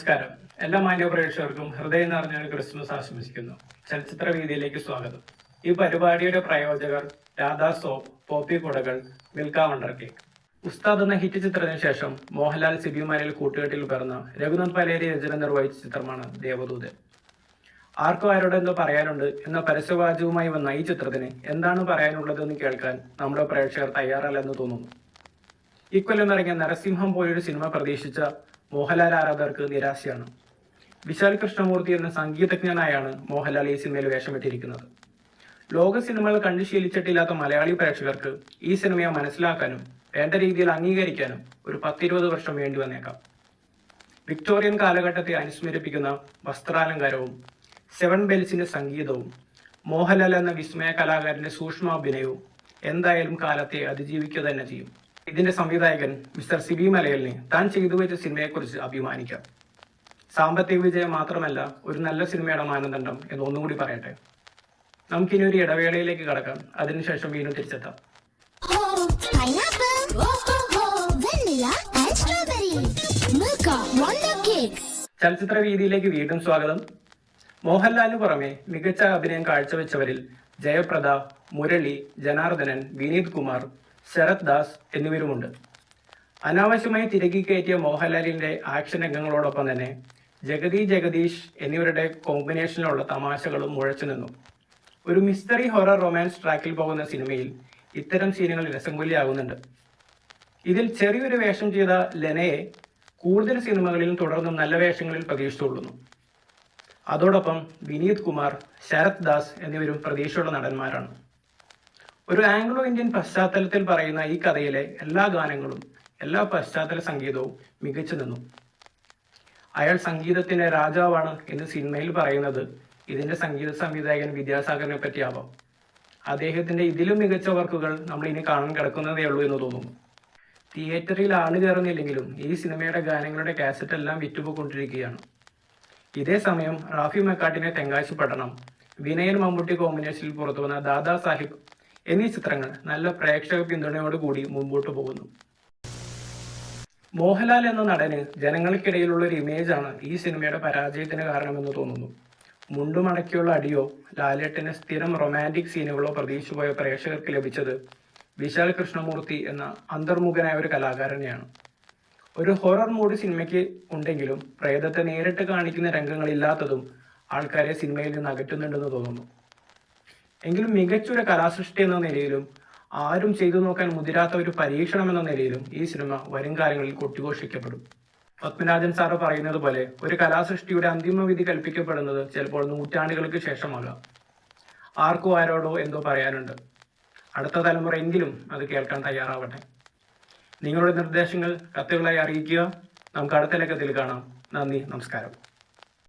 നമസ്കാരം. എല്ലാ മാന്യ പ്രേക്ഷകർക്കും ഹൃദയം നിറഞ്ഞ ക്രിസ്മസ് ആശംസിക്കുന്നു. ചലച്ചിത്ര വീതിയിലേക്ക് സ്വാഗതം. ഈ പരിപാടിയുടെ പ്രയോജകർ രാധാ സോപ്പ് പോപ്പി കുടകൾ മിൽക്ക വണ്ടർ കേക്ക്. ഉസ്താദ് എന്ന ഹിറ്റ് ചിത്രത്തിന് ശേഷം മോഹൻലാൽ സിബിമാരിൽ കൂട്ടുകെട്ടിൽ പിറന്ന രഘുനാഥ് പലേരി രചന നിർവഹിച്ച ചിത്രമാണ് ദേവദൂതൻ. ആർക്കും ആരോട് എന്തോ പറയാനുണ്ട് എന്ന പരസ്യവാചകവുമായി വന്ന ഈ ചിത്രത്തിന് എന്താണ് പറയാനുള്ളതെന്ന് കേൾക്കാൻ നമ്മുടെ പ്രേക്ഷകർ തയ്യാറല്ലെന്ന് തോന്നുന്നു. ഇക്കൊല്ലം ഇറങ്ങിയ നരസിംഹം പോലൊരു സിനിമ പ്രതീക്ഷിച്ച മോഹൻലാൽ ആരാധകർക്ക് നിരാശയാണ്. വിശാൽ കൃഷ്ണമൂർത്തി എന്ന സംഗീതജ്ഞനായാണ് മോഹൻലാൽ ഈ സിനിമയിൽ വേഷമിട്ടിരിക്കുന്നത്. ലോക സിനിമകൾ കണ്ടു ശീലിച്ചിട്ടില്ലാത്ത മലയാളി പ്രേക്ഷകർക്ക് ഈ സിനിമയെ മനസ്സിലാക്കാനും വേണ്ട രീതിയിൽ അംഗീകരിക്കാനും ഒരു പത്തിരുപത് വർഷം വേണ്ടി വന്നേക്കാം. വിക്ടോറിയൻ കാലഘട്ടത്തെ അനുസ്മരിപ്പിക്കുന്ന വസ്ത്രാലങ്കാരവും സെവൻ ബെൽസിന്റെ സംഗീതവും മോഹൻലാൽ എന്ന വിസ്മയ കലാകാരന്റെ സൂക്ഷ്മാഭിനയവും എന്തായാലും കാലത്തെ അതിജീവിക്കുക തന്നെ ചെയ്യും. ഇതിന്റെ സംവിധായകൻ മിസ്റ്റർ സിബി മലയലിനെ താൻ ചെയ്തു വെച്ച സിനിമയെക്കുറിച്ച് അഭിമാനിക്കാം. സാമ്പത്തിക വിജയം മാത്രമല്ല ഒരു നല്ല സിനിമയുടെ മാനദണ്ഡം എന്ന് ഒന്നുകൂടി പറയട്ടെ. നമുക്കിനി ഒരു ഇടവേളയിലേക്ക് കടക്കാം. അതിനുശേഷം വീണ്ടും തിരിച്ചെത്താം. ചലച്ചിത്ര വീതിയിലേക്ക് വീണ്ടും സ്വാഗതം. മോഹൻലാലിന് പുറമെ മികച്ച അഭിനയം കാഴ്ചവെച്ചവരിൽ ജയപ്രദ മുരളി ജനാർദ്ദനൻ വിനീത് കുമാർ ശരത് ദാസ് എന്നിവരുമുണ്ട്. അനാവശ്യമായി തിരക്കി കയറ്റിയ മോഹൻലാലിന്റെ ആക്ഷൻ രംഗങ്ങളോടൊപ്പം തന്നെ ജഗതി ജഗദീഷ് എന്നിവരുടെ കോമ്പിനേഷനിലുള്ള തമാശകളും മുഴച്ചു നിന്നു. ഒരു മിസ്റ്ററി ഹൊറർ റൊമാൻസ് ട്രാക്കിൽ പോകുന്ന സിനിമയിൽ ഇത്തരം സീനുകൾ രസംകൊല്ലിയാകുന്നുണ്ട്. ഇതിൽ ചെറിയൊരു വേഷം ചെയ്ത ലെനയെ കൂടുതൽ സിനിമകളിലും തുടർന്നും നല്ല വേഷങ്ങളിൽ പ്രതീക്ഷിച്ചുകൊള്ളുന്നു. അതോടൊപ്പം വിനീത് കുമാർ ശരത് ദാസ് എന്നിവരും പ്രതീക്ഷയുള്ള നടന്മാരാണ്. ഒരു ആംഗ്ലോ ഇന്ത്യൻ പശ്ചാത്തലത്തിൽ പറയുന്ന ഈ കഥയിലെ എല്ലാ ഗാനങ്ങളും എല്ലാ പശ്ചാത്തല സംഗീതവും മികച്ചു നിന്നു. അയാൾ സംഗീതത്തിന്റെ രാജാവാണ് എന്ന് സിനിമയിൽ പറയുന്നത് ഇതിന്റെ സംഗീത സംവിധായകൻ വിദ്യാസാഗറിനെ പറ്റിയാവാം. അദ്ദേഹത്തിന്റെ ഇതിലും മികച്ച വർക്കുകൾ നമ്മൾ ഇനി കാണാൻ കിടക്കുന്നതേ ഉള്ളൂ എന്ന് തോന്നുന്നു. തിയേറ്ററിൽ ആണ് കയറുന്നില്ലെങ്കിലും ഈ സിനിമയുടെ ഗാനങ്ങളുടെ കാസറ്റ് എല്ലാം വിറ്റുപോയിക്കൊണ്ടിരിക്കുകയാണ്. ഇതേ സമയം റാഫി മെക്കാട്ടിനെ തെങ്കാശി പഠനം വിനയൻ മമ്മൂട്ടി കോമ്പിനേഷനിൽ പുറത്തു വന്ന ദാദാ സാഹിബ് എന്നീ ചിത്രങ്ങൾ നല്ല പ്രേക്ഷക പിന്തുണയോടുകൂടി മുമ്പോട്ട് പോകുന്നു. മോഹൻലാൽ എന്ന നടന് ജനങ്ങൾക്കിടയിലുള്ള ഒരു ഇമേജാണ് ഈ സിനിമയുടെ പരാജയത്തിന് കാരണമെന്ന് തോന്നുന്നു. മുണ്ടുമടക്കിയുള്ള അടിയോ ലാലേട്ടന് സ്ഥിരം റൊമാന്റിക് സീനുകളോ പ്രതീക്ഷിച്ചു പോയ പ്രേക്ഷകർക്ക് ലഭിച്ചത് വിശാൽ കൃഷ്ണമൂർത്തി എന്ന അന്തർമുഖനായ ഒരു കലാകാരനെയാണ്. ഒരു ഹൊറർ മൂഡ് സിനിമയ്ക്ക് ഉണ്ടെങ്കിലും പ്രേതത്തെ നേരിട്ട് കാണിക്കുന്ന രംഗങ്ങളില്ലാത്തതും ആൾക്കാരെ സിനിമയിൽ നിന്ന് അകറ്റുന്നുണ്ടെന്ന് തോന്നുന്നു. എങ്കിലും മികച്ചൊരു കലാസൃഷ്ടി എന്ന നിലയിലും ആരും ചെയ്തു നോക്കാൻ മുതിരാത്ത ഒരു പരീക്ഷണം എന്ന നിലയിലും ഈ സിനിമ വരും കാലങ്ങളിൽ കൊട്ടിഘോഷിക്കപ്പെടും. പത്മനാഭൻ സാറ് പറയുന്നത് പോലെ ഒരു കലാസൃഷ്ടിയുടെ അന്തിമ വിധി കൽപ്പിക്കപ്പെടുന്നത് ചിലപ്പോൾ നൂറ്റാണ്ടുകൾക്ക് ശേഷമാകാം. ആർക്കോ ആരോടോ എന്തോ പറയാനുണ്ട്. അടുത്ത തലമുറ എങ്കിലും അത് കേൾക്കാൻ തയ്യാറാവട്ടെ. നിങ്ങളുടെ നിർദ്ദേശങ്ങൾ കത്തുകളായി അറിയിക്കുക. നമുക്ക് അടുത്ത ലക്കത്തിൽ കാണാം. നന്ദി നമസ്കാരം.